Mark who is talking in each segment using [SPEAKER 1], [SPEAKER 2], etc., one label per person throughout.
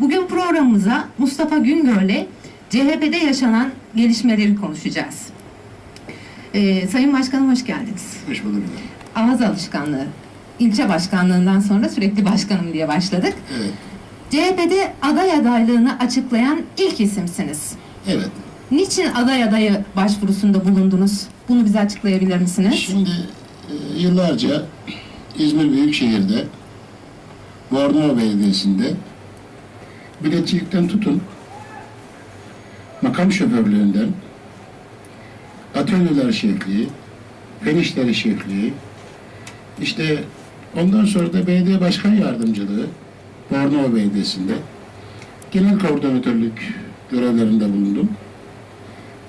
[SPEAKER 1] Bugün programımıza Mustafa Güngör'le CHP'de yaşanan gelişmeleri konuşacağız. Ee, Sayın Başkanım hoş geldiniz.
[SPEAKER 2] Hoş bulduk.
[SPEAKER 1] Ağız alışkanlığı. İlçe başkanlığından sonra sürekli başkanım diye başladık.
[SPEAKER 2] Evet,
[SPEAKER 1] CHP'de aday adaylığını açıklayan ilk isimsiniz.
[SPEAKER 2] evet.
[SPEAKER 1] Niçin aday adayı başvurusunda bulundunuz? Bunu bize açıklayabilir misiniz?
[SPEAKER 2] Şimdi e, yıllarca İzmir Büyükşehir'de Bornova Belediyesi'nde biletçilikten tutun. Makam şoförlüğünden. Atölyeler şefliği, fen işleri şefliği, işte ondan sonra da belediye başkan yardımcılığı. Bornova Belediyesi'nde. Genel koordinatörlük görevlerinde bulundum.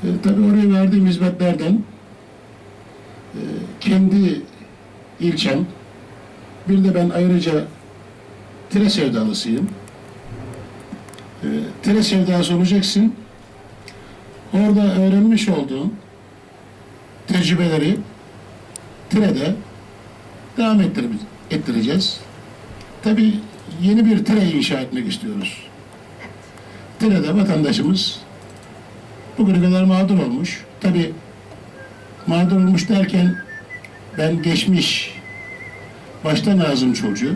[SPEAKER 2] E, tabii oraya verdiğim hizmetlerden e, kendi ilçem, bir de ben ayrıca tire sevdalısıyım. E, tire sevdası olacaksın. Orada öğrenmiş olduğum tecrübeleri tirede devam ettireceğiz. Tabii yeni bir tire inşa etmek istiyoruz. Tire'de vatandaşımız bugüne kadar mağdur olmuş. Tabii mağdur olmuş derken ben geçmiş başta Nazım çocuğu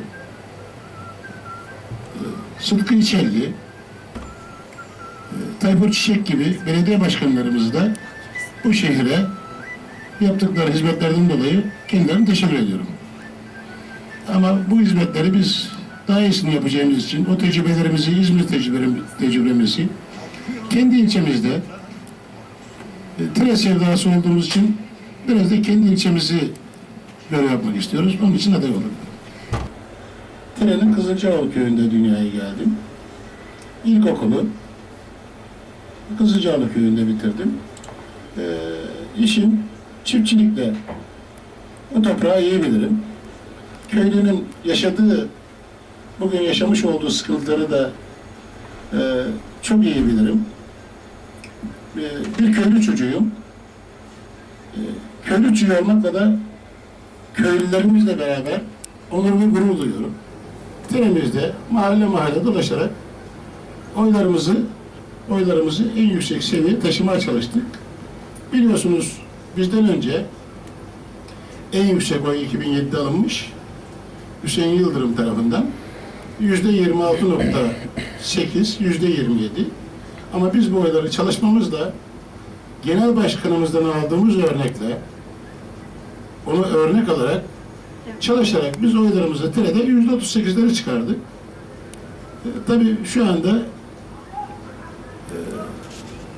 [SPEAKER 2] e, Sıtkı İçelli Tayfur Çiçek gibi belediye başkanlarımız da bu şehre yaptıkları hizmetlerden dolayı kendilerine teşekkür ediyorum. Ama bu hizmetleri biz daha iyisini yapacağımız için o tecrübelerimizi, İzmir tecrübem- tecrübemizi kendi ilçemizde e, tire sevdası olduğumuz için biraz da kendi ilçemizi görev yapmak istiyoruz. Onun için aday olduk. Tire'nin Kızılcaoğlu köyünde dünyaya geldim. İlkokulu Kızılcaoğlu köyünde bitirdim. Ee, işim çiftçilikle o toprağı iyi bilirim. Köylünün yaşadığı, bugün yaşamış olduğu sıkıntıları da e, çok iyi bilirim. E, bir köylü çocuğuyum. E, köylü çocuğu olmakla da köylülerimizle beraber onur ve gurur duyuyorum. Tinemizde mahalle mahalle dolaşarak oylarımızı oylarımızı en yüksek seviyeye taşımaya çalıştık. Biliyorsunuz bizden önce en yüksek oy 2007'de alınmış. Hüseyin Yıldırım tarafından yüzde 26.8, yüzde 27. Ama biz bu oyları çalışmamızla genel başkanımızdan aldığımız örnekle onu örnek alarak çalışarak biz oylarımızı TR'de yüzde 38'leri çıkardık. E, tabii şu anda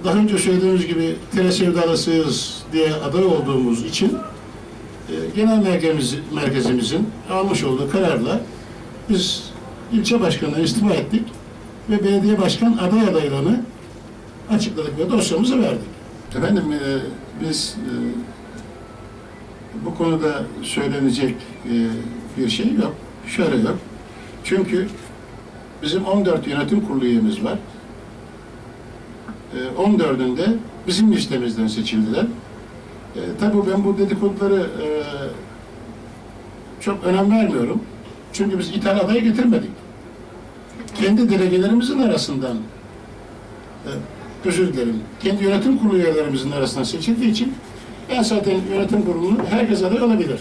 [SPEAKER 2] daha önce söylediğimiz gibi TRE sevdalısıyız diye aday olduğumuz için e, genel merkezimiz, merkezimizin almış olduğu kararla biz ilçe başkanına istifa ettik ve belediye başkan aday adaylığını açıkladık ve dosyamızı verdik. Efendim e, biz e, bu konuda söylenecek e, bir şey yok. Şöyle yok. Çünkü bizim 14 yönetim kurulu üyemiz var. E, 14'ünde bizim listemizden seçildiler. E, tabii ben bu dedikoduları e, çok önem vermiyorum. Çünkü biz ithal adayı getirmedik. Kendi delegelerimizin arasından e, özür dilerim, kendi yönetim kurulu üyelerimizin arasından seçildiği için ben zaten yönetim kurulunu herkes aday olabilir.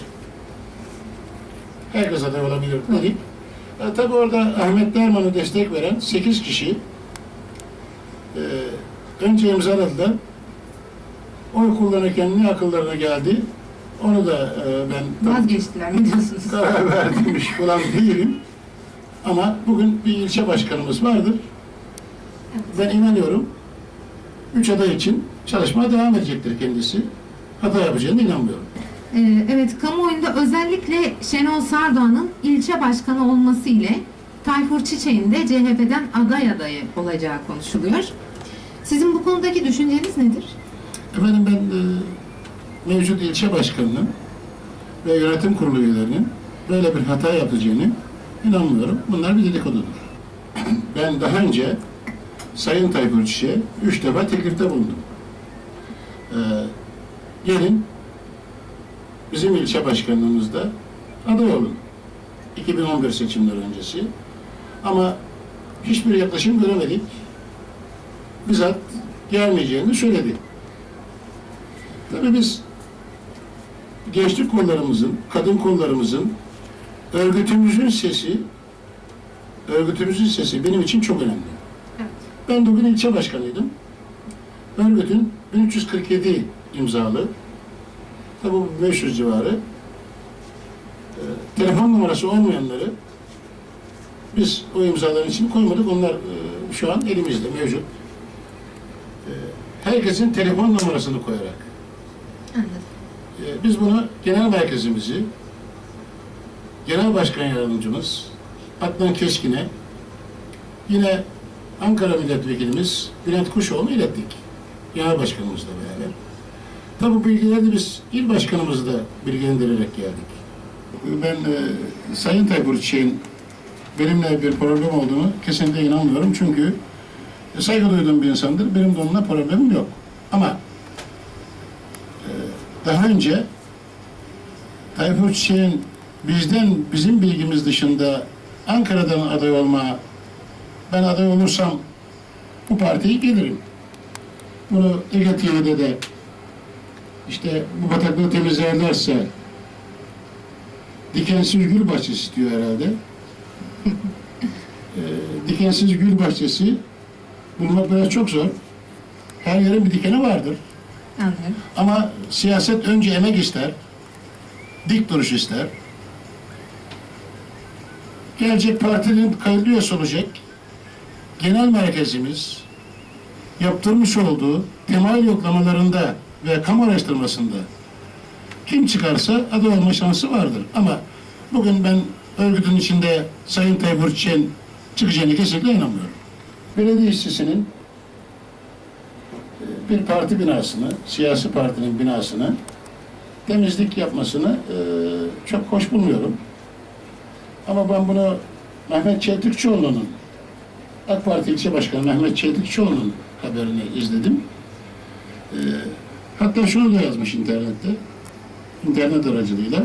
[SPEAKER 2] Herkes aday olabilir dedik. E, tabii orada Ahmet Derman'a destek veren 8 kişi e, önce imzaladılar. Oy kullanırken ne akıllarına geldi onu da e, ben
[SPEAKER 1] Vazgeçtiler mi diyorsunuz?
[SPEAKER 2] karar verdirmiş falan değilim. Ama bugün bir ilçe başkanımız vardır. Ben inanıyorum. Üç aday için çalışmaya devam edecektir kendisi. Hata yapacağına inanmıyorum.
[SPEAKER 1] Ee, evet, kamuoyunda özellikle Şenol Sardoğan'ın ilçe başkanı olması ile Tayfur Çiçek'in de CHP'den aday adayı olacağı konuşuluyor. Sizin bu konudaki düşünceniz nedir?
[SPEAKER 2] Efendim ben e, mevcut ilçe başkanının ve yönetim kurulu üyelerinin böyle bir hata yapacağını inanmıyorum. Bunlar bir dedikodudur. Ben daha önce Sayın Tayfur Çiçek'e üç defa teklifte bulundum. Ee, gelin bizim ilçe başkanlığımızda aday olun. 2011 seçimleri öncesi. Ama hiçbir yaklaşım göremedik. Bizzat gelmeyeceğini söyledi. Tabii biz gençlik kollarımızın, kadın kollarımızın, örgütümüzün sesi, örgütümüzün sesi benim için çok önemli.
[SPEAKER 1] Evet.
[SPEAKER 2] Ben bugün ilçe başkanıydım. Örgütün 1347 imzalı, tabi bu 500 civarı, e, telefon numarası olmayanları biz o imzaların için koymadık. Onlar e, şu an elimizde mevcut. E, herkesin telefon numarasını koyarak
[SPEAKER 1] Anladım.
[SPEAKER 2] e, biz bunu genel merkezimizi genel başkan yardımcımız Adnan Keskin'e yine Ankara milletvekilimiz Bülent Kuşoğlu'na ilettik. Genel başkanımızla beraber. Tabi bu bilgileri de biz il başkanımızı da bilgilendirerek geldik. Ben e, Sayın Tayfur Çiçek'in benimle bir problem olduğunu kesinlikle inanmıyorum. Çünkü e, saygı duyduğum bir insandır. Benim de onunla problemim yok. Ama e, daha önce Tayfur Çiçek'in bizden, bizim bilgimiz dışında Ankara'dan aday olma, ben aday olursam bu partiye gelirim. Bunu Ege TV'de de işte bu bataklığı temizlerlerse dikensiz gül bahçesi istiyor herhalde. Ee, dikensiz gül bahçesi bulmak biraz çok zor. Her yerin bir dikeni vardır.
[SPEAKER 1] Anlıyorum.
[SPEAKER 2] Ama siyaset önce emek ister, dik duruş ister. Gelecek partinin kayıtlı üyesi olacak. Genel merkezimiz yaptırmış olduğu temel yoklamalarında ve kamu araştırmasında kim çıkarsa aday olma şansı vardır. Ama bugün ben örgütün içinde Sayın Tayyip Çiçek'in çıkacağını kesinlikle inanmıyorum. Belediye işçisinin bir parti binasını, siyasi partinin binasını temizlik yapmasını e, çok hoş bulmuyorum. Ama ben bunu Mehmet Çeltikçioğlu'nun AK Parti ilçe başkanı Mehmet Çeltikçioğlu'nun haberini izledim. E, hatta şunu da yazmış internette. internet aracılığıyla.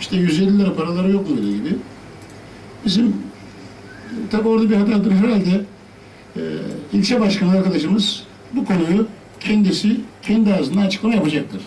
[SPEAKER 2] İşte 150 lira paraları yok muydu gibi. Bizim tabi orada bir hatadır herhalde. E, ilçe başkanı arkadaşımız bu konuyu kendisi kendi ağzından açıklama yapacaktır.